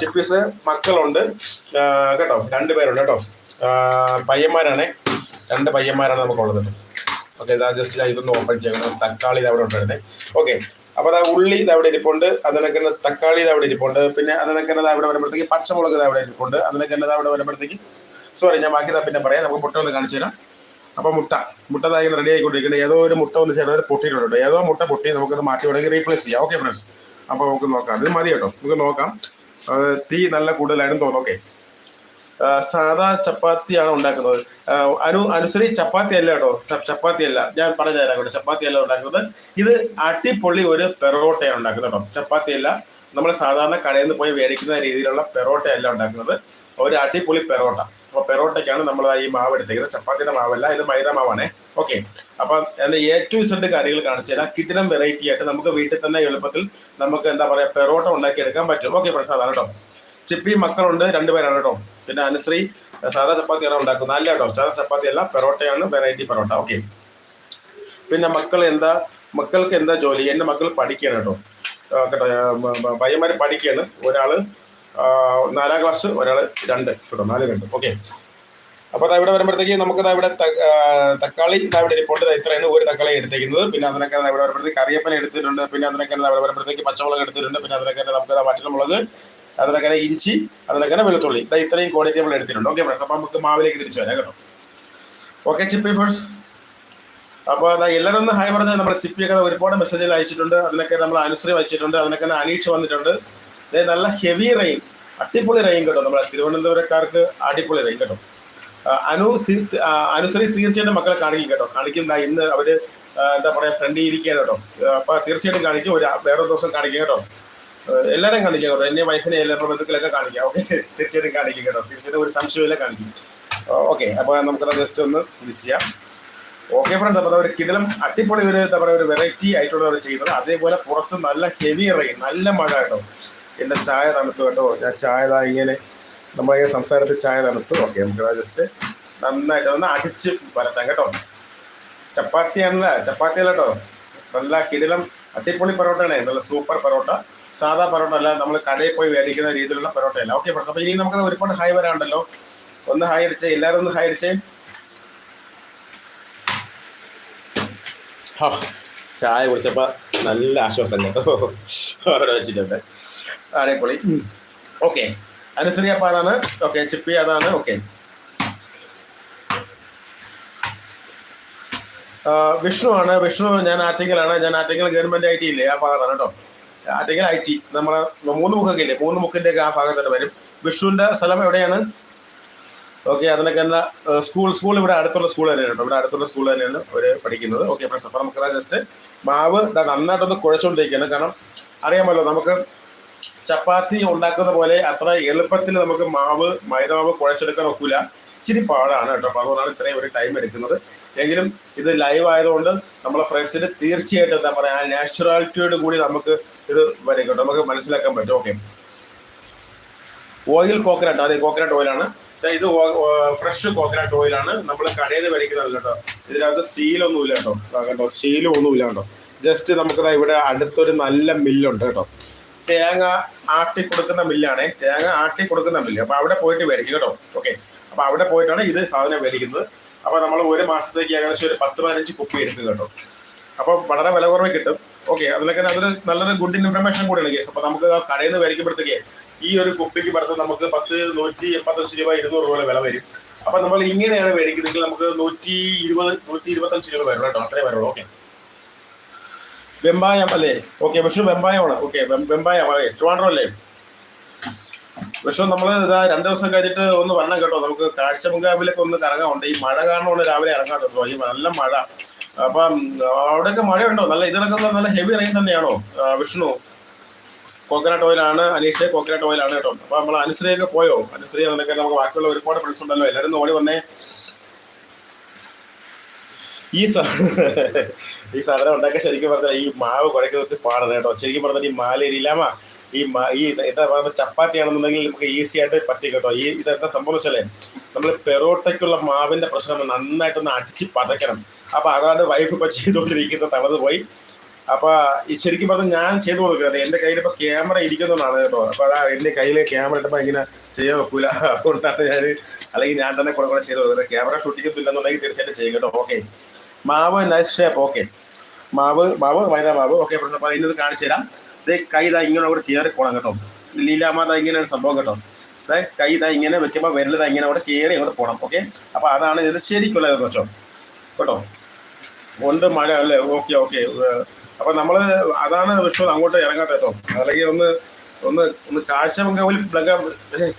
ചിപ്പീസ് മക്കളുണ്ട്. കേട്ടോ രണ്ട് പേരുണ്ട് കേട്ടോ. പയ്യന്മാരാണേ. രണ്ട് പയ്യന്മാരാണ് നമുക്കുള്ളത്. ഓക്കെ ഇതാ ജസ്റ്റ് ഇതൊന്ന് ഓപ്പൺ ചെയ്യണം. തക്കാളി ഇത് അവിടെ ഉണ്ടായിരുന്നേ. ഓക്കെ അപ്പോൾ അതായത് ഉള്ളി ഇത് അവിടെ ഇരിപ്പുണ്ട് അതിനൊക്കെ തന്നെ തക്കാളി ഇത് അവിടെ ഇരിപ്പുണ്ട് പിന്നെ അതിനൊക്കെ തന്നെ അവിടെ വരുമ്പോഴത്തേക്ക് പച്ചമുളക് ഇത് അവിടെ ഇരിപ്പുണ്ട് അതിനൊക്കെ തന്നെ അവിടെ വരുമ്പോഴത്തേക്ക് സോറി ഞാൻ ബാക്കി പിന്നെ പറയാം നമുക്ക് മുട്ട ഒന്ന് കാണിച്ചു തരാം. അപ്പോൾ മുട്ട മുട്ട ഇതായി റെഡി ആയിക്കൊണ്ടിരിക്കുന്നത് ഏതോ ഒരു മുട്ട ഒന്ന് ചേർന്നത് പൊട്ടിയിട്ടുണ്ട്. ഏതോ മുട്ട പൊട്ടി നമുക്കത് മാറ്റി വേണമെങ്കിൽ റീപ്ലേസ് ചെയ്യാം. ഓക്കെ ഫ്രണ്ട്സ് അപ്പോൾ നമുക്ക് നോക്കാം. അത് മതി കേട്ടോ. നമുക്ക് നോക്കാം. അത് തീ നല്ല കൂടുതലായിട്ടും തോന്നും. ഓക്കെ സാധാ ചപ്പാത്തിയാണ് ഉണ്ടാക്കുന്നത്. അനു അനുസരി ചപ്പാത്തി അല്ല കേട്ടോ. ചപ്പാത്തി അല്ല ഞാൻ പറഞ്ഞു തരാം കേട്ടോ. ചപ്പാത്തി അല്ല ഉണ്ടാക്കുന്നത്. ഇത് അട്ടിപ്പൊള്ളി ഒരു പെറോട്ടയാണ് ഉണ്ടാക്കുന്നത് കേട്ടോ. ചപ്പാത്തി അല്ല നമ്മൾ സാധാരണ കടയിൽ നിന്ന് പോയി മേടിക്കുന്ന രീതിയിലുള്ള പെറോട്ട അല്ല ഉണ്ടാക്കുന്നത്. ഒരു അടിപൊളി പെറോട്ട. അപ്പോൾ പെറോട്ടയ്ക്കാണ് നമ്മൾ ഈ മാവ് എടുത്തേക്കുന്നത്. ചപ്പാത്തിയുടെ മാവല്ല ഇത് മൈദ മാവാണേ. ഓക്കെ. അപ്പം എന്റെ എ ടു ഇസഡ് കാര്യങ്ങൾ കാണിച്ചു തരാം. കിച്ചനം വെറൈറ്റി ആയിട്ട് നമുക്ക് വീട്ടിൽ തന്നെ എളുപ്പത്തിൽ നമുക്ക് എന്താ പറയുക പെറോട്ട ഉണ്ടാക്കി എടുക്കാൻ പറ്റും. ഓക്കെ ഫ്രണ്ട്സ് അതാണ് കേട്ടോ. ചിപ്പി മക്കളുണ്ട് രണ്ടുപേരാണ് കേട്ടോ. പിന്നെ അനുശ്രീ സാധാ ചപ്പാത്തിയാണ് ഉണ്ടാക്കുന്നത്. അല്ല കേട്ടോ. സാധാ ചപ്പാത്തി അല്ല പെറോട്ടയാണ് വെറൈറ്റി പെറോട്ട. ഓക്കെ പിന്നെ മക്കൾ എന്താ മക്കൾക്ക് എന്താ ജോലി? എന്റെ മക്കൾ പഠിക്കുകയാണ് കേട്ടോ. കേട്ടോ പയ്യന്മാർ പഠിക്കുകയാണ്. ഒരാൾ നാലാം ക്ലാസ് ഒരാൾ രണ്ട് കേട്ടോ നാല് രണ്ട്. ഓക്കെ അപ്പോൾ ഇവിടെ വരുമ്പോഴത്തേക്ക് നമുക്ക് ഇവിടെ തക്കാളി ഇവിടെ ഇരിപ്പുണ്ട് ഇത്രയാണ് ഒരു തക്കാളി എടുത്തേക്കുന്നത്. പിന്നെ അതിനൊക്കെ ഇവിടെ വരുമ്പോഴത്തേക്ക് കറിയപ്പന എടുത്തിട്ടുണ്ട്. പിന്നെ അതിനൊക്കെ ഇവിടെ വരുമ്പോഴത്തേക്ക് പച്ചമുളക് എടുത്തിട്ടുണ്ട്. പിന്നെ അതിനൊക്കെ നമുക്ക് മറ്റുള്ള മുളക് അതിനൊക്കെ ഇഞ്ചി അതിനൊക്കെ വെളുത്തുള്ളി. ഇതാ ഇത്രയും ക്വാണ്ടിറ്റി നമ്മൾ എടുത്തിട്ടുണ്ട്. ഓക്കെ ഫ്രണ്ട്സ് അപ്പോൾ നമുക്ക് മാവിലേക്ക് തിരിച്ചു വരാം കേട്ടോ. ഓക്കെ ചിപ്പി ഫുഡ്സ് അപ്പോൾ അതാ എല്ലാവരും ഒന്ന് ഹായ് പറഞ്ഞാൽ നമ്മുടെ ചിപ്പിയൊക്കെ ഒരുപാട് മെസ്സേജുകൾ അയച്ചിട്ടുണ്ട്. അതിനൊക്കെ നമ്മൾ അനുശ്രീ അയച്ചിട്ടുണ്ട് അതിനൊക്കെ അനീക്ഷ വന്നിട്ടുണ്ട്. അതായത് നല്ല ഹെവി റെയിൻ അടിപൊളി റെയിൻ കേട്ടോ. നമ്മുടെ തിരുവനന്തപുരക്കാർക്ക് അടിപൊളി റെയിൻ കേട്ടോ. അനു അനുശ്രീ തീർച്ചയായിട്ടും മക്കളെ കാണിക്കും കേട്ടോ. കാണിക്കും ഇന്ന് അവർ ആ, എന്താ പറയാ ഫ്രണ്ടിൽ ഇരിക്കുകയാണ് കേട്ടോ. അപ്പോൾ തീർച്ചയായിട്ടും കാണിക്കും. ഒരു വേറെ ദിവസം കാണിക്കും കേട്ടോ. ആ, എല്ലാവരും കാണിക്കാം കേട്ടോ. വൈഫിനെ എല്ലാ ബന്ധുക്കളൊക്കെ കാണിക്കാം. ഓക്കെ തീർച്ചയായിട്ടും കാണിക്കും കേട്ടോ. തീർച്ചയായിട്ടും ഒരു സംശയമില്ല കാണിക്കും. ഓക്കെ അപ്പോൾ നമുക്കത് ജസ്റ്റ് ഒന്ന് ഇത് ചെയ്യാം. ഓക്കെ ഫ്രണ്ട്സ് അപ്പോൾ ഒരു കിടലം അടിപൊളി ഒരു എന്താ പറയുക ഒരു വെറൈറ്റി ആയിട്ടുള്ളവർ ചെയ്യുന്നത്. അതേപോലെ പുറത്ത് നല്ല ഹെവി റെയിൻ നല്ല മഴ കേട്ടോ. എന്റെ ചായ തണുത്തു കേട്ടോ. ഞാൻ ചായ ഇങ്ങനെ നമ്മളെ സംസാരത്തിൽ ചായ തണുത്തു. ഓക്കെ നമുക്ക് ജസ്റ്റ് നന്നായിട്ട് ഒന്ന് അടിച്ച് പരത്താം കേട്ടോ. ചപ്പാത്തിയാണല്ല? ചപ്പാത്തി അല്ല കേട്ടോ. നല്ല കിടിലം അടിപൊളി പൊറോട്ടയാണ്. നല്ല സൂപ്പർ പൊറോട്ട. സാധാ പൊറോട്ട അല്ല നമ്മൾ കടയിൽ പോയി മേടിക്കുന്ന രീതിയിലുള്ള പൊറോട്ടയല്ല. ഓക്കെ ഫ്രണ്ട്സ് അപ്പോൾ ഇനി നമുക്ക് ഒരുപാട് ഹായ് വരാനുണ്ടല്ലോ. ഒന്ന് ഹായ് അടിച്ചേ എല്ലാവരും ഒന്ന് ഹായ് അടിച്ചേ. ചായ കുടിച്ചപ്പോൾ നല്ല ആശ്വാസം കേട്ടോ അവിടെ വെച്ചിട്ടുണ്ട്. അടിപൊളി. ഓക്കെ അനുസരി അപ്പൊ അതാണ്. ഓക്കെ ചിപ്പി അതാണ്. ഓക്കെ വിഷ്ണു ആണ്. വിഷ്ണു ഞാൻ ആറ്റിങ്ങലാണ്. ഞാൻ ആറ്റിങ്ങൽ ഗവൺമെന്റ് ഐ ടി ഇല്ലേ? ആ ഭാഗത്താണ് കേട്ടോ. ആറ്റിങ്ങൽ ഐ ടി നമ്മുടെ മൂന്ന് മുഖക്കില്ലേ? മൂന്ന് മുഖിന്റെ ഒക്കെ ആ ഭാഗത്തോട്ട് വരും. വിഷുവിന്റെ സ്ഥലം എവിടെയാണ്? ഓക്കെ അതിനൊക്കെ തന്നെ സ്കൂൾ സ്കൂൾ ഇവിടെ അടുത്തുള്ള സ്കൂൾ തന്നെയാണ് ഇവിടെ അടുത്തുള്ള സ്കൂൾ തന്നെയാണ് അവർ പഠിക്കുന്നത്. ഓക്കെ ഫ്രണ്ട്സ് അപ്പോൾ നമുക്ക് ജസ്റ്റ് മാവ് നന്നായിട്ടൊന്ന് കുഴച്ചുകൊണ്ടിരിക്കുകയാണ് കാരണം അറിയാമല്ലോ നമുക്ക് ചപ്പാത്തി ഉണ്ടാക്കുന്ന പോലെ അത്ര എളുപ്പത്തിൽ നമുക്ക് മാവ് മൈദമാവ് കുഴച്ചെടുക്കാൻ ഒക്കില്ല ഇച്ചിരി പാടാണ് കേട്ടോ. അപ്പോൾ അതുകൊണ്ടാണ് ഇത്രയും ഒരു ടൈം എടുക്കുന്നത്. എങ്കിലും ഇത് ലൈവ് ആയതുകൊണ്ട് നമ്മളെ ഫ്രണ്ട്സിന് തീർച്ചയായിട്ടും എന്താ പറയുക ആ നാച്ചുറാലിറ്റിയോട് കൂടി നമുക്ക് ഇത് വരയ്ക്കോട്ടെ. കേട്ടോ നമുക്ക് മനസ്സിലാക്കാൻ പറ്റും. ഓക്കെ ഓയിൽ കോക്കനട്ട് അതെ കോക്കനട്ട് ഓയിലാണ് ഇത് ഫ്രഷ് കോക്കനട്ട് ഓയിലാണ് നമ്മൾ കടയിൽ നിന്ന് വരയ്ക്കുന്നത് കേട്ടോ. ഇതിനകത്ത് സീലൊന്നുമില്ല കേട്ടോ. കേട്ടോ ഒന്നുമില്ല കേട്ടോ ജസ്റ്റ് നമുക്ക് ഇവിടെ അടുത്തൊരു നല്ല മില്ലുണ്ട് കേട്ടോ. തേങ്ങ ആട്ടി കൊടുക്കുന്ന മില്ലാണേ. തേങ്ങ ആട്ടി കൊടുക്കുന്ന മില്ല്. അപ്പോൾ അവിടെ പോയിട്ട് മേടിക്കും കേട്ടോ. ഓക്കെ അപ്പോൾ അവിടെ പോയിട്ടാണ് ഇത് സാധനം മേടിക്കുന്നത്. അപ്പോൾ നമ്മൾ ഒരു മാസത്തേക്ക് ഏകദേശം ഒരു പത്ത് പതിനഞ്ച് കുപ്പി എടുക്കും കേട്ടോ. അപ്പോൾ വളരെ വില കുറവ് കിട്ടും. ഓക്കെ അതിലൊക്കെ അതൊരു നല്ലൊരു ഗുഡ് ഇൻഫർമേഷൻ കൂടിയാണ് കേസ്. അപ്പോൾ നമുക്ക് കടയിൽ നിന്ന് മേടിക്കുമ്പോഴത്തേക്ക് ഈ ഒരു കുപ്പിക്ക് പുറത്ത് നമുക്ക് പത്ത് നൂറ്റി എൺപത്തഞ്ച് രൂപ ഇരുന്നൂറ് രൂപ വില വരും. അപ്പൊ നമ്മൾ ഇങ്ങനെയാണ് മേടിക്കുന്നതെങ്കിൽ നമുക്ക് നൂറ്റി ഇരുപത് നൂറ്റി ഇരുപത്തഞ്ച് രൂപ വരും കേട്ടോ. അത്രേ വരുള്ളൂ. ഓക്കെ വെമ്പായം അല്ലേ? ഓക്കെ വിഷു വെമ്പായമാണ്. ഓക്കെ വെമ്പായം. അതെ ട്രിവാൻഡ്രം അല്ലേ? വിഷു നമ്മൾ ഇതാ രണ്ട് ദിവസം കഴിഞ്ഞിട്ട് ഒന്ന് വരണം കേട്ടോ. നമുക്ക് കാഴ്ച കാഴ്ചമുങ്കാവിലൊക്കെ ഒന്ന് കറങ്ങാറുണ്ട് ഈ മഴ കാരണമാണ് രാവിലെ ഇറങ്ങാത്തത്. ഈ നല്ല മഴ. അപ്പം അവിടെയൊക്കെ മഴയുണ്ടോ? നല്ല ഇതിനൊക്കെ നല്ല ഹെവി റെയിൻ തന്നെയാണോ? വിഷ്ണു കോക്കനട്ട് ഓയിലാണ് അനീഷ് കോക്കനട്ട് ഓയിലാണ് കേട്ടോ. അപ്പൊ നമ്മൾ അനുശ്രീയൊക്കെ പോയോ? അനുശ്രീ നമുക്ക് ബാക്കിയുള്ള ഒരുപാട് ഫ്രണ്ട്സ് ഉണ്ടല്ലോ. എല്ലാവരും ഓടി വന്നേ. ഈ ഈ സാധനം ഉണ്ടാക്കാൻ ശരിക്കും പറഞ്ഞാൽ ഈ മാവ് കുഴക്കുന്നത് പാടാണ് കേട്ടോ. ശരിക്കും പറഞ്ഞാൽ ഈ മാലേരിയിലാമ ഈ ഈ എന്താ പറയുക ചപ്പാത്തിയാണെന്നുണ്ടെങ്കിൽ നമുക്ക് ഈസി ആയിട്ട് പറ്റി കേട്ടോ. ഈ ഇതെന്താ സംഭവം വെച്ചാലേ നമ്മൾ പെറോട്ടയ്ക്കുള്ള മാവിന്റെ പ്രശ്നം നന്നായിട്ടൊന്ന് അടിച്ച് പതയ്ക്കണം. അപ്പൊ അതാണ് വൈഫ് ഇപ്പൊ ചെയ്തുകൊണ്ടിരിക്കുന്നത്. തളർന്നു പോയി. അപ്പൊ ഈ ശരിക്കും പറഞ്ഞാൽ ഞാൻ ചെയ്തു കൊടുക്കുന്നത് എന്റെ കയ്യിൽ ഇപ്പൊ ക്യാമറ ഇരിക്കുന്നതുകൊണ്ടാണ് കേട്ടോ. അപ്പൊ അതാ എന്റെ കയ്യിൽ ക്യാമറ ഇട്ടപ്പോ ഇങ്ങനെ ചെയ്യാൻ വെക്കൂല അതുകൊണ്ടാണ് ഞാൻ അല്ലെങ്കിൽ ഞാൻ തന്നെ കൂടെ കൂടെ ചെയ്തു കൊടുക്കുന്നത്. ക്യാമറ ഷൂട്ടിംഗ് ഇല്ലെന്നുണ്ടെങ്കിൽ തീർച്ചയായിട്ടും ചെയ്യും കേട്ടോ. ഓക്കെ മാവ് നൈസ് ഷേപ്പ് ഓക്കെ മാവ് മാവ് മൈദ മാവ്. ഓക്കെ അപ്പൊ അതിനത് കാണിച്ചു തരാം. ഇത് കൈ ഇതാ ഇങ്ങനെ കൂടെ പോണം കേട്ടോ. ലീലാമാത ഇതാ ഇങ്ങനെ ഒരു സംഭവം കേട്ടോ. ദേ കൈ ഇതാ ഇങ്ങനെ വെക്കുമ്പോൾ വരലിതാ ഇങ്ങനെ കൂടെ കയറി അങ്ങോട്ട് പോകണം ഓക്കെ അപ്പൊ അതാണ് ഇതിന് ശരിക്കുള്ളത് വെച്ചോ. കേട്ടോ. ഉണ്ട് മഴ അല്ലേ? Okay okay. അപ്പൊ നമ്മൾ അതാണ് വിഷ്ണു അങ്ങോട്ട് ഇറങ്ങാത്ത അല്ലെങ്കിൽ ഒന്ന് ഒന്ന് ഒന്ന് കാഴ്ച ബംഗാവിൽ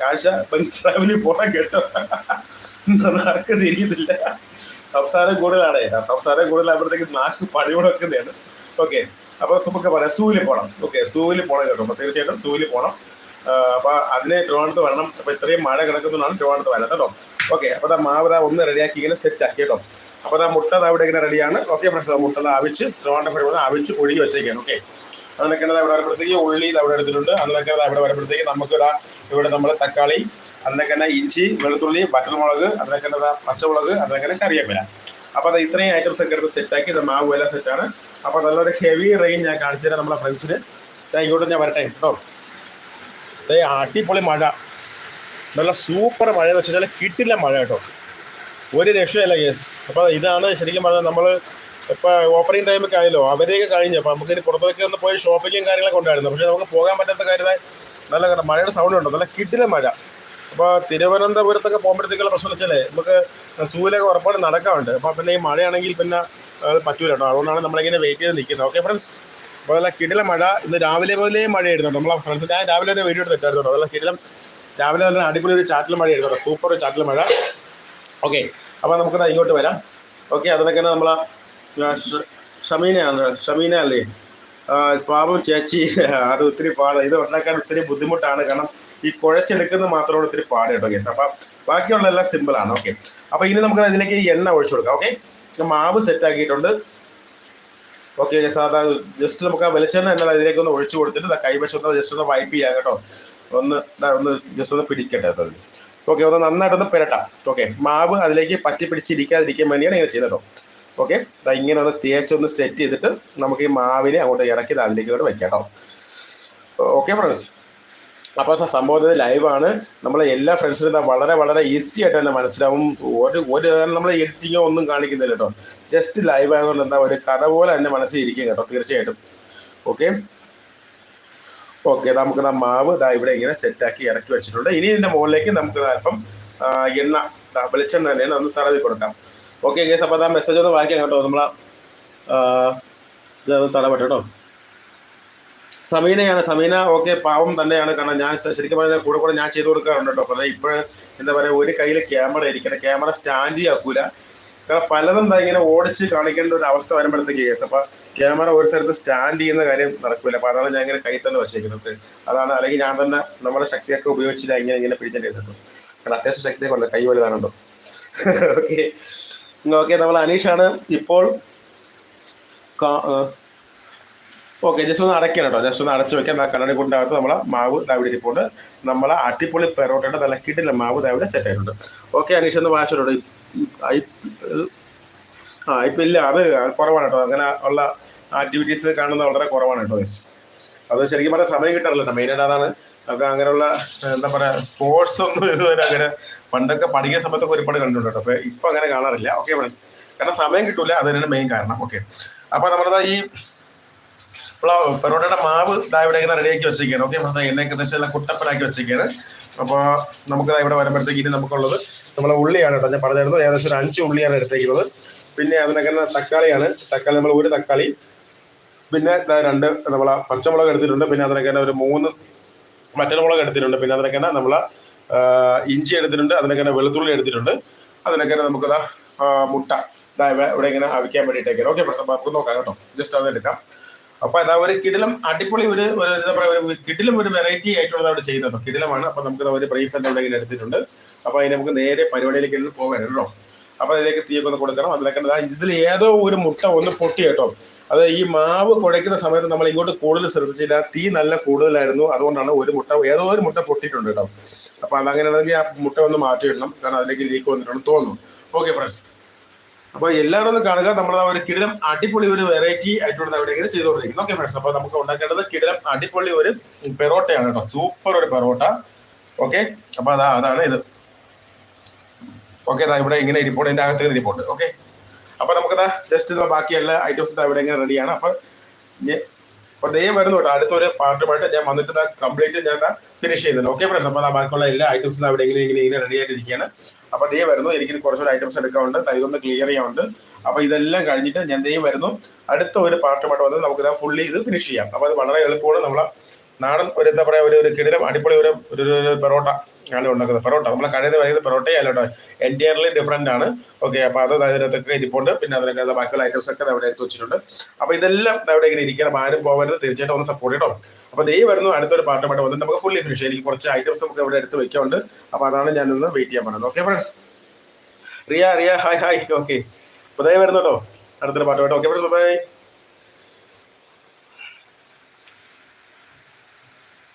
കാഴ്ച ബംഗ്ലാവിൽ പോകാൻ കേട്ടോ. നടക്ക് തിരിയുന്നില്ല സംസാരം കൂടുതലാണ്. സംസാരം കൂടുതലാകുമ്പോഴത്തേക്ക് നാക്ക് പണിയോട് വെക്കുന്നതാണ്. ഓക്കെ. അപ്പൊ നമുക്ക് പറയാം സൂവിൽ പോകണം ഓക്കെ സൂവിൽ പോകണം കേട്ടോ. അപ്പൊ തീർച്ചയായിട്ടും സൂവിൽ പോകണം ആ, അപ്പൊ അതിന് തിരുവനന്തപുരത്ത് വരണം. അപ്പൊ ഇത്രയും മഴ കിടക്കുന്നതുകൊണ്ടാണ് തിരുവനന്തപുരത്ത് വരണം കേട്ടോ. ഓക്കെ അപ്പൊ മാവിത ഒന്ന് റെഡിയാക്കി ഇങ്ങനെ സെറ്റ് ആക്കി കേട്ടോ. അപ്പൊ ആ മുട്ട അവിടെ ഇങ്ങനെ റെഡിയാണ് ഓക്കെ ഫ്രണ്ട്സ് മുട്ട ആവിച്ച് ട്രിവാണ്ടം ആവിച്ച് ഒഴുകി വെച്ചേക്കാണ്. ഓക്കെ അതിനൊക്കെ അവിടെ വരുമ്പോഴത്തേക്ക് ഉള്ളി അവിടെ എടുത്തിട്ടുണ്ട്. അതിനൊക്കെ അവിടെ വരുമ്പോഴത്തേക്ക് നമുക്ക് ഇതാ ഇവിടെ നമ്മൾ തക്കാളി അതിനൊക്കെ ഇഞ്ചി വെളുത്തുള്ളി വറ്റൽമുളക് അതിനൊക്കെ പച്ചമുളക് അതിനൊക്കെ കറിവേപ്പില. അപ്പോൾ അത് ഇത്രയും ഐറ്റംസ് ഒക്കെ എടുത്ത് സെറ്റാക്കി മാവ് എല്ലാം സെറ്റാണ് അപ്പോൾ നല്ലൊരു ഹെവി റെയിൻ ഞാൻ കാണിച്ചു തരാം നമ്മളെ ഫ്രണ്ട്സിന് ഇങ്ങോട്ട് ഞാൻ വരട്ടെ കേട്ടോ. അടിപൊളി മഴ. നല്ല സൂപ്പർ മഴ എന്ന് വെച്ചാൽ കിട്ടില്ല മഴ കേട്ടോ. ഒരു രക്ഷയല്ല കേസ്. അപ്പോൾ ഇതാണ് ശരിക്കും പറഞ്ഞാൽ നമ്മൾ ഇപ്പോൾ ഓപ്പണിംഗ് ടൈമൊക്കെ ആയല്ലോ അവരെയൊക്കെ കഴിഞ്ഞു. അപ്പോൾ നമുക്ക് ഇനി പുറത്തേക്ക് ഒന്ന് പോയി ഷോപ്പിങ്ങും കാര്യങ്ങളൊക്കെ ഉണ്ടായിരുന്നു. പക്ഷേ നമുക്ക് പോകാൻ പറ്റാത്ത കാര്യമായി നല്ല കാരണം മഴയുടെ സൗണ്ട് ഉണ്ടോ? നല്ല കിട്ടില്ല മഴ. അപ്പോൾ തിരുവനന്തപുരത്തൊക്കെ പോകുമ്പോഴത്തേക്കുള്ള പ്രശ്നം വെച്ചാലേ നമുക്ക് സൂര്യൊക്കെ ഉറപ്പായിട്ട് നടക്കാറുണ്ട്. അപ്പോൾ പിന്നെ ഈ മഴയാണെങ്കിൽ പിന്നെ അത് പറ്റൂല കേട്ടോ. അതുകൊണ്ടാണ് നമ്മളിങ്ങനെ വെയിറ്റ് ചെയ്ത് നിൽക്കുന്നത്. ഓക്കെ ഫ്രണ്ട്സ് അപ്പോൾ നല്ല കിടില മഴ. ഇന്ന് രാവിലെ മുതലേ എഴുതുന്നുണ്ട് നമ്മളെ ഫ്രണ്ട്സ് ഞാൻ രാവിലെ ഒരു വീഡിയോ എടുത്തിട്ടായിരുന്നു നല്ല കിടിലം രാവിലെ തന്നെ അടിപൊളി ഒരു ചാറ്റൽ മഴയായിരുന്നു എഴുതുന്നുണ്ട് സൂപ്പർ ഒരു ചാറ്റൽ മഴ. ഓക്കെ അപ്പോൾ നമുക്കത് ഇങ്ങോട്ട് വരാം. ഓക്കെ അതിനൊക്കെ നമ്മൾ ഷമീനയാണ് ഷമീന അല്ലേ? പാപം ചേച്ചി അത് ഒത്തിരി പാട് ഇത് ഉണ്ടാക്കാൻ ഒത്തിരി ബുദ്ധിമുട്ടാണ്. കാരണം ഈ കുഴച്ചെടുക്കുന്നത് മാത്രമാണ് ഒത്തിരി പാട് കേട്ടോ കേസ് അപ്പം ബാക്കിയുള്ള എല്ലാം സിമ്പിൾ ആണ് ഓക്കെ അപ്പോൾ ഇനി നമുക്ക് അതിലേക്ക് എണ്ണ ഒഴിച്ചു കൊടുക്കാം ഓക്കെ മാവ് സെറ്റ് ആക്കിയിട്ടുണ്ട്. ഓക്കെ സാധാ ജസ്റ്റ് നമുക്ക് ആ വെളിച്ചെണ്ണ എന്നാൽ അതിലേക്ക് ഒന്ന് ഒഴിച്ചു കൊടുത്തിട്ട് കൈവശം ഒന്ന് ജസ്റ്റ് ഒന്ന് വൈപ്പ് ചെയ്യാം കേട്ടോ. ഒന്ന് ഒന്ന് ജസ്റ്റ് ഒന്ന് പിടിക്കട്ടെ അത് ഓക്കെ ഒന്ന് നന്നായിട്ടൊന്ന് പുരട്ടാം. ഓക്കെ മാവ് അതിലേക്ക് പറ്റി പിടിച്ചിരിക്കാതിരിക്കാൻ വേണ്ടിയാണ് ഇങ്ങനെ ചെയ്തത് കേട്ടോ. ഓക്കെ ഇങ്ങനെ ഒന്ന് തേച്ചൊന്ന് സെറ്റ് ചെയ്തിട്ട് നമുക്ക് ഈ മാവിനെ അങ്ങോട്ട് ഇറക്കി അതിലേക്ക് കൂടെ വെക്കാം കേട്ടോ. ഓക്കെ ഫ്രണ്ട്സ് അപ്പോൾ സംഭവം ഇത് ലൈവാണ് നമ്മളെ എല്ലാ ഫ്രണ്ട്സിനും ഇതാ വളരെ വളരെ ഈസി ആയിട്ട് തന്നെ മനസ്സിലാവും. ഒരു ഒരു നമ്മൾ എഡിറ്റിങ്ങോ ഒന്നും കാണിക്കുന്നില്ല കേട്ടോ. ജസ്റ്റ് ലൈവ് ആയതുകൊണ്ട് എന്താ ഒരു കഥ പോലെ തന്നെ മനസ്സിൽ ഇരിക്കും കേട്ടോ തീർച്ചയായിട്ടും. ഓക്കെ ഓക്കെ നമുക്ക് ഇതാ മാവ് ഇതാ ഇവിടെ ഇങ്ങനെ സെറ്റാക്കി ഇറക്കി വെച്ചിട്ടുണ്ട്. ഇനി ഇതിന്റെ മുകളിലേക്ക് നമുക്ക് അല്പം എണ്ണ വെളിച്ചെണ്ണ തന്നെയാണ് ഒന്ന് തടവി കൊടുക്കാം. ഓക്കെ ഗേസ് അപ്പോൾ അതാ മെസ്സേജ് ഒന്ന് വായിക്കാം കേട്ടോ. നമ്മൾ ഇതൊന്ന് തടവട്ടെ സമീനയാണ് സമീന ഓക്കെ പാവം തന്നെയാണ്. കാരണം ഞാൻ ശരിക്കും പറഞ്ഞാൽ കൂടെ കൂടെ ഞാൻ ചെയ്ത് കൊടുക്കാറുണ്ട് കേട്ടോ. പക്ഷേ ഇപ്പോഴും എന്താ പറയുക ഒരു കയ്യിൽ ക്യാമറ ഇരിക്കണം. ക്യാമറ സ്റ്റാൻഡ് ആക്കൂല കാരണം പലതും ഇങ്ങനെ ഓടിച്ച് കാണിക്കേണ്ട ഒരു അവസ്ഥ വരുമ്പോഴത്തേക്ക് കേസ് അപ്പൊ ക്യാമറ ഒരു സ്ഥലത്ത് സ്റ്റാൻഡ് ചെയ്യുന്ന കാര്യം നടക്കില്ല അപ്പൊ അതാണ് ഞാൻ ഇങ്ങനെ കൈ തന്നെ വശിക്കുന്നത്. അതാണ് അല്ലെങ്കിൽ ഞാൻ തന്നെ നമ്മുടെ ശക്തിയൊക്കെ ഉപയോഗിച്ചിട്ട് ഇങ്ങനെ ഇങ്ങനെ പിടിച്ചേണ്ടി ഇരുന്നു കാരണം അത്യാവശ്യം ശക്തിയൊക്കെ ഉണ്ട് കൈ വലുതാണുണ്ടോ ഓക്കെ ഓക്കെ നമ്മൾ അനീഷാണ് ഇപ്പോൾ ഓക്കെ ജസ്റ്റ് ഒന്ന് അടയ്ക്കണം കേട്ടോ. ജസ്റ്റ് ഒന്ന് അടച്ചു വെക്കാം. ആ കണ്ണടി കൊണ്ടകത്ത് നമ്മളെ മാവ് ദാവിടെ ഇരിപ്പുണ്ട്. നമ്മളെ അട്ടിപ്പൊളി പെറോട്ടയുടെ തലക്കിട്ടില്ല മാവ് ദാവിടെ സെറ്റ് ആയിട്ടുണ്ട്. ഓക്കെ അനീഷ് ഒന്ന് വായിച്ചോട്ടോ ആ ഇപ്പം ഇല്ല അത് കുറവാണ് കേട്ടോ. അങ്ങനെ ഉള്ള ആക്ടിവിറ്റീസ് കാണുന്നത് വളരെ കുറവാണ് കേട്ടോ. അത് ശരിക്കും പറഞ്ഞാൽ സമയം കിട്ടാറില്ല മെയിനായിട്ട് അതാണ് അപ്പം അങ്ങനെയുള്ള എന്താ പറയുക സ്പോർട്സ് ഒന്നും ഇതുവരെ അങ്ങനെ പണ്ടൊക്കെ പഠിക്കുന്ന സമയത്തൊക്കെ ഒരുപാട് കണ്ടിട്ടുണ്ട് കേട്ടോ. അപ്പോൾ ഇപ്പം അങ്ങനെ കാണാറില്ല. ഓക്കെ ഫ്രണ്ട്സ് കാരണം സമയം കിട്ടൂല അത് തന്നെയാണ് മെയിൻ കാരണം. ഓക്കെ അപ്പോൾ നമ്മുടെ ഈ പെറോട്ടയുടെ മാവ് ഇതാ ഇവിടെ ഇങ്ങനെ റെഡിയാക്കി വെച്ചേക്കാണ് ഓക്കെ ഫ്രണ്ട്സ് എന്നെ ഏകദേശം എല്ലാം കുട്ടപ്പനാക്കി വെച്ചേക്കാണ് അപ്പോൾ നമുക്ക് ഇവിടെ വരുമ്പോഴത്തേക്ക് ഇനി നമുക്കുള്ളത് നമ്മളെ ഉള്ളിയാണ് കേട്ടോ. ഞാൻ പറഞ്ഞായിരുന്നു ഏകദേശം ഒരു അഞ്ച് ഉള്ളിയാണ് എടുത്തേക്കുന്നത്. പിന്നെ അതിനൊക്കെ തക്കാളിയാണ്. തക്കാളി നമ്മൾ ഒരു തക്കാളി. പിന്നെ രണ്ട് നമ്മളെ പച്ചമുളക് എടുത്തിട്ടുണ്ട്. പിന്നെ അതിനൊക്കെ ഒരു മൂന്ന് മുളക് എടുത്തിട്ടുണ്ട്. പിന്നെ അതിനൊക്കെ നമ്മൾ ഇഞ്ചി എടുത്തിട്ടുണ്ട്. അതിനൊക്കെ വെളുത്തുള്ളി എടുത്തിട്ടുണ്ട്. അതിനൊക്കെ നമുക്ക് മുട്ട ദാ ഇവിടെ ഇങ്ങനെ അവിക്കാൻ വേണ്ടിയിട്ടേക്കാം ഓക്കെ പ്രശ്നം നമുക്ക് നോക്കാം കേട്ടോ. ജസ്റ്റ് അത് എടുക്കാം. അപ്പൊ അതാ ഒരു കിടിലം അടിപൊളി ഒരു എന്താ പറയുക ഒരു കിടിലം ഒരു വെറൈറ്റി ആയിട്ടുള്ളത് അവിടെ ചെയ്യുന്നത്. കിടിലമാണ്. അപ്പൊ നമുക്ക് ഒരു ബ്രീഫ് എന്താ ഇങ്ങനെ എടുത്തിട്ടുണ്ട്. അപ്പൊ അതിന് നമുക്ക് നേരെ പരിപാടിയിലേക്ക് പോകാൻ കേട്ടോ. അപ്പൊ അതിലേക്ക് തീയൊക്കെ ഒന്ന് കൊടുക്കണം. അതിലൊക്കെ ഇതിൽ ഏതോ ഒരു മുട്ട ഒന്ന് പൊട്ടി കേട്ടോ. അത് ഈ മാവ് കുഴയ്ക്കുന്ന സമയത്ത് നമ്മൾ ഇങ്ങോട്ട് കൂടുതൽ ശ്രദ്ധിച്ചില്ല. തീ നല്ല കൂടുതലായിരുന്നു. അതുകൊണ്ടാണ് ഒരു മുട്ട ഏതോ ഒരു മുട്ട പൊട്ടിയിട്ടുണ്ട് കേട്ടോ. അപ്പൊ അതങ്ങനെയാണെങ്കിൽ ആ മുട്ട ഒന്ന് മാറ്റിയിടണം. കാരണം അതിലേക്ക് ലീക്ക് വന്നിട്ടുണ്ടെന്ന് തോന്നുന്നു. ഓക്കെ ഫ്രണ്ട്സ് അപ്പോൾ എല്ലാവരും ഒന്ന് കാണുക. നമ്മൾ ഒരു കിടിലം അടിപൊളി ഒരു വെറൈറ്റി ആയിട്ടുള്ള ഇങ്ങനെ ചെയ്തുകൊണ്ടിരിക്കുന്നു. ഓക്കെ ഫ്രണ്ട്സ് അപ്പോൾ നമുക്ക് ഉണ്ടാക്കേണ്ടത് കിടിലം അടിപൊളി ഒരു പെറോട്ടയാണ് കേട്ടോ. സൂപ്പർ ഒരു പെറോട്ട. ഓക്കെ അപ്പോൾ അതാ അതാണ് ഇത്. ഓക്കെ അതാ ഇവിടെ ഇങ്ങനെ ഇരിപ്പുണ്ട് ഇതിന്റെ അകത്ത് റിപ്പോർട്ട് ഓക്കെ അപ്പോൾ ദാ ജസ്റ്റ് ഇതാ ബാക്കിയുള്ള ഐറ്റംസ് ഇവിടെ ഇങ്ങനെ റെഡിയാണ് അപ്പോൾ അപ്പോൾ ദേ വരുന്നു കേട്ടോ അടുത്തൊരു പാർട്ടുമായിട്ട് ഞാൻ വന്നിട്ട് ഇതാ കംപ്ലീറ്റ് ഞാൻ ഫിനിഷ് ചെയ്യുന്നുണ്ട്. ഓക്കെ ഫ്രണ്ട്സ് അപ്പോൾ ബാക്കിയുള്ള എല്ലാ ഐറ്റംസും അവിടെ ഇങ്ങനെ ഇങ്ങനെ ഇങ്ങനെ റെഡി ആയിട്ടിരിക്കുകയാണ്. അപ്പോൾ ദേ വരുന്നു എനിക്ക് കുറച്ചുകൂടി ഐറ്റംസ് എടുക്കാനുണ്ട്. തൈതൊന്ന് ക്ലിയർ ചെയ്യാനുണ്ട്. അപ്പോൾ ഇതെല്ലാം കഴിഞ്ഞിട്ട് ഞാൻ ദേ വരുന്നു. അടുത്ത ഒരു പാർട്ടുമായിട്ട് വന്ന് നമുക്ക് ഇതാ ഫുള്ളി ഇത് ഫിനിഷ് ചെയ്യാം. അപ്പോൾ അത് വളരെ എളുപ്പമാണ് നമ്മളെ നാടൻ ഒരു എന്താ പറയുക ഒരു ഒരു കിടിലം അടിപൊളി ഒരു ഒരു പെറോട്ട ആണ് ഉണ്ടാക്കുന്നത്. പെറോട്ട നമ്മൾ കടയിൽ വരുന്നത് പറയുന്നത് അല്ലോട്ടോ എന്റയർലി ഡിഫറെന്റ് ആണ്. ഓക്കെ അപ്പോൾ അത് അതിനകത്തൊക്കെ ഇരിപ്പുണ്ട്. പിന്നെ അതിനൊക്കെ ബാക്കിയുള്ള ഐറ്റംസ് ഒക്കെ അവിടെ എടുത്ത് വെച്ചിട്ടുണ്ട്. അപ്പോൾ ഇതെല്ലാം അവിടെ ഇങ്ങനെ ഇരിക്കണം ആരും പോകരുത്. തീർച്ചയായിട്ടും ഒന്ന് സപ്പോർട്ട് ചെയ്യട്ടോ അപ്പോൾ ദൈവം വരുന്നു അടുത്തൊരു പാർട്ടുമായിട്ട് വന്നിട്ട് നമുക്ക് ഫുള്ളി ഫിനിഷ് എനിക്ക് കുറച്ച് ഐറ്റംസ് നമുക്ക് ഇവിടെ എടുത്ത് വെക്കുന്നുണ്ട് അപ്പോൾ അതാണ് ഞാൻ ഒന്ന് വെയിറ്റ് ചെയ്യാൻ പറഞ്ഞത് okay friends Riya Riya hi hi okay അപ്പോൾ വരുന്നു വരുന്നുട്ടോ അടുത്തൊരു പാർട്ടുമായിട്ട് ഓക്കെ ഫ്രണ്ട്സ് ബൈ